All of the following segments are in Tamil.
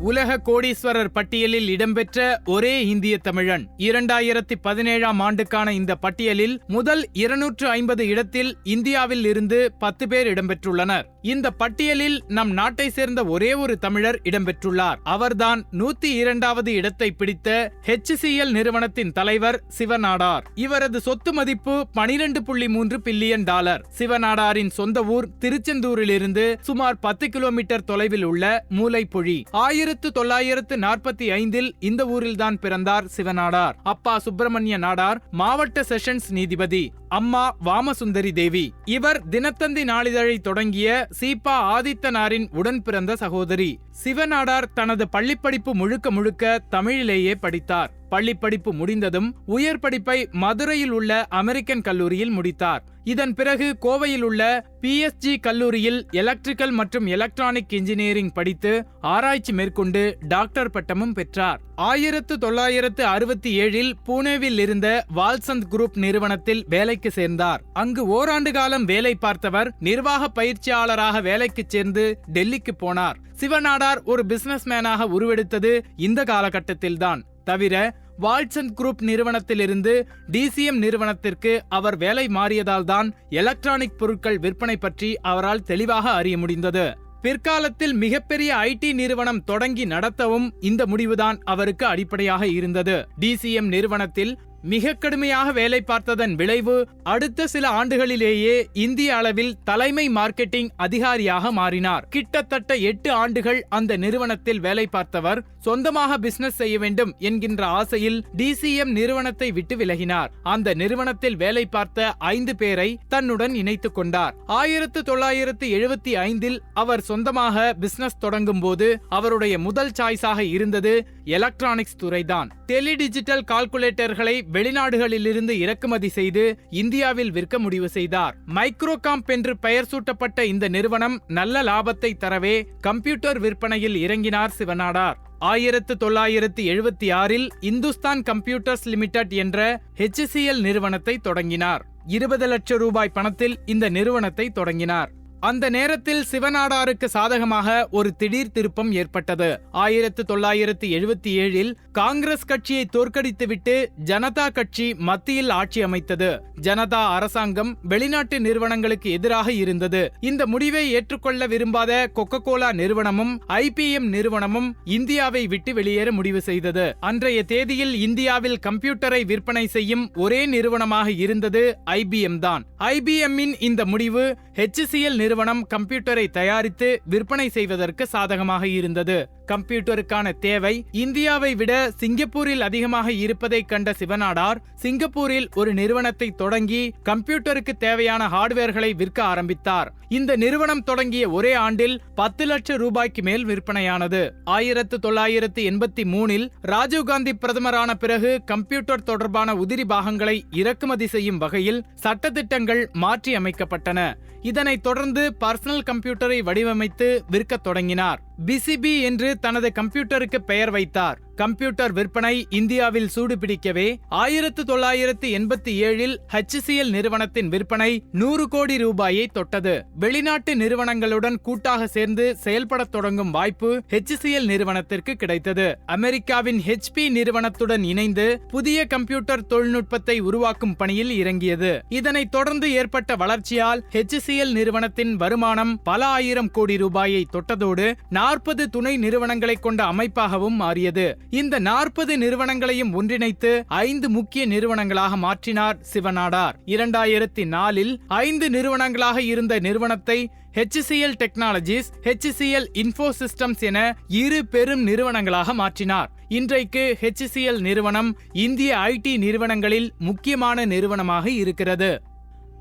உலக கோடீஸ்வரர் பட்டியலில் இடம்பெற்ற ஒரே இந்திய தமிழன். இரண்டாயிரத்தி பதினேழாம் ஆண்டுக்கான இந்த பட்டியலில் முதல் இருநூற்று ஐம்பது இடத்தில் இந்தியாவில் இருந்து பத்து பேர் இடம்பெற்றுள்ளனர். இந்த பட்டியலில் நம் நாட்டை சேர்ந்த ஒரே ஒரு தமிழர் இடம்பெற்றுள்ளார். அவர்தான் நூத்தி இரண்டாவது இடத்தை பிடித்த HCL நிறுவனத்தின் தலைவர் சிவநாடார். இவரது சொத்து மதிப்பு பனிரெண்டு புள்ளி மூன்று பில்லியன் டாலர். சிவநாடாரின் சொந்த ஊர் திருச்செந்தூரிலிருந்து சுமார் பத்து கிலோமீட்டர் தொலைவில் உள்ள மூலைப்பொழி. ஆயிரத்து தொள்ளாயிரத்து நாற்பத்தி ஐந்தில் இந்த ஊரில்தான் பிறந்தார் சிவநாடார். அப்பா சுப்பிரமணிய நாடார் மாவட்ட செஷன்ஸ் நீதிபதி அம்மா வாமசுந்தரி தேவி. இவர் தினத்தந்தி நாளிதழை தொடங்கிய சீபா ஆதித்தனாரின் உடன் பிறந்த சகோதரி. சிவநாடார் தனது பள்ளிப்படிப்பு முழுக்க முழுக்க தமிழிலேயே படித்தார். பள்ளிப்படிப்பு முடிந்ததும் உயர் படிப்பை மதுரையில் உள்ள அமெரிக்கன் கல்லூரியில் முடித்தார். இதன் பிறகு கோவையில் உள்ள பிஎஸ்ஜி கல்லூரியில் எலக்ட்ரிக்கல் மற்றும் எலக்ட்ரானிக் இன்ஜினியரிங் படித்து ஆராய்ச்சி மேற்கொண்டு டாக்டர் பட்டமும் பெற்றார். ஆயிரத்து தொள்ளாயிரத்து அறுபத்தி ஏழில் பூனேவில் இருந்த வால்சந்த் குரூப் நிறுவனத்தில் வேலைக்கு சேர்ந்தார். அங்கு ஓராண்டு காலம் வேலை பார்த்தவர் நிர்வாக பயிற்சியாளராக வேலைக்கு சேர்ந்து டெல்லிக்கு போனார். சிவநாடார் ஒரு பிசினஸ்மேனாக உருவெடுத்தது இந்த காலகட்டத்தில்தான். தவிர வால்சன் குரூப் நிறுவனத்திலிருந்து டிசிஎம் நிறுவனத்திற்கு அவர் வேலை மாறியதால்தான் எலக்ட்ரானிக் பொருட்கள் விற்பனை பற்றி அவரால் தெளிவாக அறிய முடிந்தது. பிற்காலத்தில் மிகப்பெரிய ஐடி நிறுவனம் தொடங்கி நடத்தவும் இந்த முடிவுதான் அவருக்கு அடிப்படையாக இருந்தது. டிசிஎம் நிறுவனத்தில் மிக கடுமையாக வேலை பார்த்ததன் விளைவு அடுத்த சில ஆண்டுகளிலேயே இந்திய அளவில் தலைமை மார்க்கெட்டிங் அதிகாரியாக மாறினார். கிட்டத்தட்ட எட்டு ஆண்டுகள் அந்த நிறுவனத்தில் வேலை பார்த்தவர் சொந்தமாக பிசினஸ் செய்ய வேண்டும் என்கின்ற ஆசையில் டிசிஎம் நிறுவனத்தை விட்டு விலகினார். அந்த நிறுவனத்தில் வேலை பார்த்த ஐந்து பேரை தன்னுடன் இணைத்துக் கொண்டார். ஆயிரத்து தொள்ளாயிரத்து எழுபத்தி ஐந்தில் அவர் சொந்தமாக பிசினஸ் தொடங்கும் போது அவருடைய முதல் சாய்ஸாக இருந்தது எலக்ட்ரானிக்ஸ் துறைதான். டெலிடிஜிட்டல் கால்குலேட்டர்களை வெளிநாடுகளிலிருந்து இறக்குமதி செய்து இந்தியாவில் விற்க முடிவு செய்தார். மைக்ரோகாம்ப் என்று பெயர் சூட்டப்பட்ட இந்த நிறுவனம் நல்ல லாபத்தை தரவே கம்ப்யூட்டர் விற்பனையில் இறங்கினார் சிவநாடார். ஆயிரத்து தொள்ளாயிரத்து எழுபத்தி ஆறில் இந்துஸ்தான் கம்ப்யூட்டர்ஸ் லிமிடெட் என்ற HCL நிறுவனத்தை தொடங்கினார். இருபது லட்சம் ரூபாய் பணத்தில் இந்த நிறுவனத்தை தொடங்கினார். அந்த நேரத்தில் சிவநாடாருக்கு சாதகமாக ஒரு திடீர் திருப்பம் ஏற்பட்டது. ஆயிரத்து தொள்ளாயிரத்து எழுபத்தி ஏழில் காங்கிரஸ் கட்சியை தோற்கடித்துவிட்டு ஜனதா கட்சி மத்தியில் ஆட்சி அமைத்தது. ஜனதா அரசாங்கம் வெளிநாட்டு நிறுவனங்களுக்கு எதிராக இருந்தது. இந்த முடிவை ஏற்றுக்கொள்ள விரும்பாத கொக்கோ கோலா நிறுவனமும் ஐபிஎம் நிறுவனமும் இந்தியாவை விட்டு வெளியேற முடிவு செய்தது. அன்றைய தேதியில் இந்தியாவில் கம்ப்யூட்டரை விற்பனை செய்யும் ஒரே நிறுவனமாக இருந்தது ஐபிஎம் தான். ஐபிஎம்மின் இந்த முடிவு ஹெச்சிஎல் நிறுவனம் கம்ப்யூட்டரை தயாரித்து விற்பனை செய்வதற்கு சாதகமாக இருந்தது. கம்ப்யூட்டருக்கான தேவை. இந்தியாவை விட சிங்கப்பூரில் அதிகமாக இருப்பதை கண்ட சிவனாடார் சிங்கப்பூரில் ஒரு நிறுவனத்தை தொடங்கி கம்ப்யூட்டருக்கு தேவையான ஹார்ட்வேர்களை விற்க ஆரம்பித்தார். இந்த நிறுவனம் தொடங்கிய ஒரே ஆண்டில் பத்து லட்சம் ரூபாய்க்கு மேல் விற்பனையானது. ஆயிரத்து தொள்ளாயிரத்து எண்பத்தி மூணில் ராஜீவ்காந்தி பிரதமரான பிறகு கம்ப்யூட்டர் தொடர்பான உதிரி பாகங்களை இறக்குமதி செய்யும் வகையில் சட்டத்திட்டங்கள் மாற்றி அமைக்கப்பட்டன இதனைத் தொடர்ந்து பர்சனல் கம்ப்யூட்டரை வடிவமைத்து விற்கத் தொடங்கினார். பிசிபி என்று தனது கம்ப்யூட்டருக்கு பெயர் வைத்தார். கம்ப்யூட்டர் விற்பனை இந்தியாவில் சூடுபிடிக்கவே ஆயிரத்து தொள்ளாயிரத்து எண்பத்தி ஏழில் ஹெச்சிஎல் நிறுவனத்தின் விற்பனை நூறு கோடி ரூபாயை தொட்டது. வெளிநாட்டு நிறுவனங்களுடன் கூட்டாக சேர்ந்து செயல்படத் தொடங்கும் வாய்ப்பு HCL நிறுவனத்திற்கு கிடைத்தது. அமெரிக்காவின் ஹெச்பி நிறுவனத்துடன் இணைந்து புதிய கம்ப்யூட்டர் தொழில்நுட்பத்தை உருவாக்கும் பணியில் இறங்கியது. இதனைத் தொடர்ந்து ஏற்பட்ட வளர்ச்சியால் HCL நிறுவனத்தின் வருமானம் பல ஆயிரம் கோடி ரூபாயை தொட்டதோடு நாற்பது துணை நிறுவனங்களை கொண்ட அமைப்பாகவும் மாறியது. இந்த நாற்பது நிறுவனங்களையும் ஒன்றிணைத்து ஐந்து முக்கிய நிறுவனங்களாக மாற்றினார் சிவநாடார். இரண்டாயிரத்தி நாலில் ஐந்து நிறுவனங்களாக இருந்த நிறுவனத்தை HCCL technologies HCCL info systems என இரு பெரும் நிறுவனங்களாக மாற்றினார். இன்றைக்கு ஹெச்சிசிஎல் நிறுவனம் இந்திய ஐடி நிறுவனங்களில் முக்கியமான நிறுவனமாக இருக்கிறது.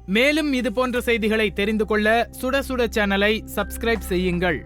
மேலும் இது போன்ற செய்திகளை தெரிந்து கொள்ள சுட சுட சேனலை சப்ஸ்கிரைப் செய்யுங்கள்.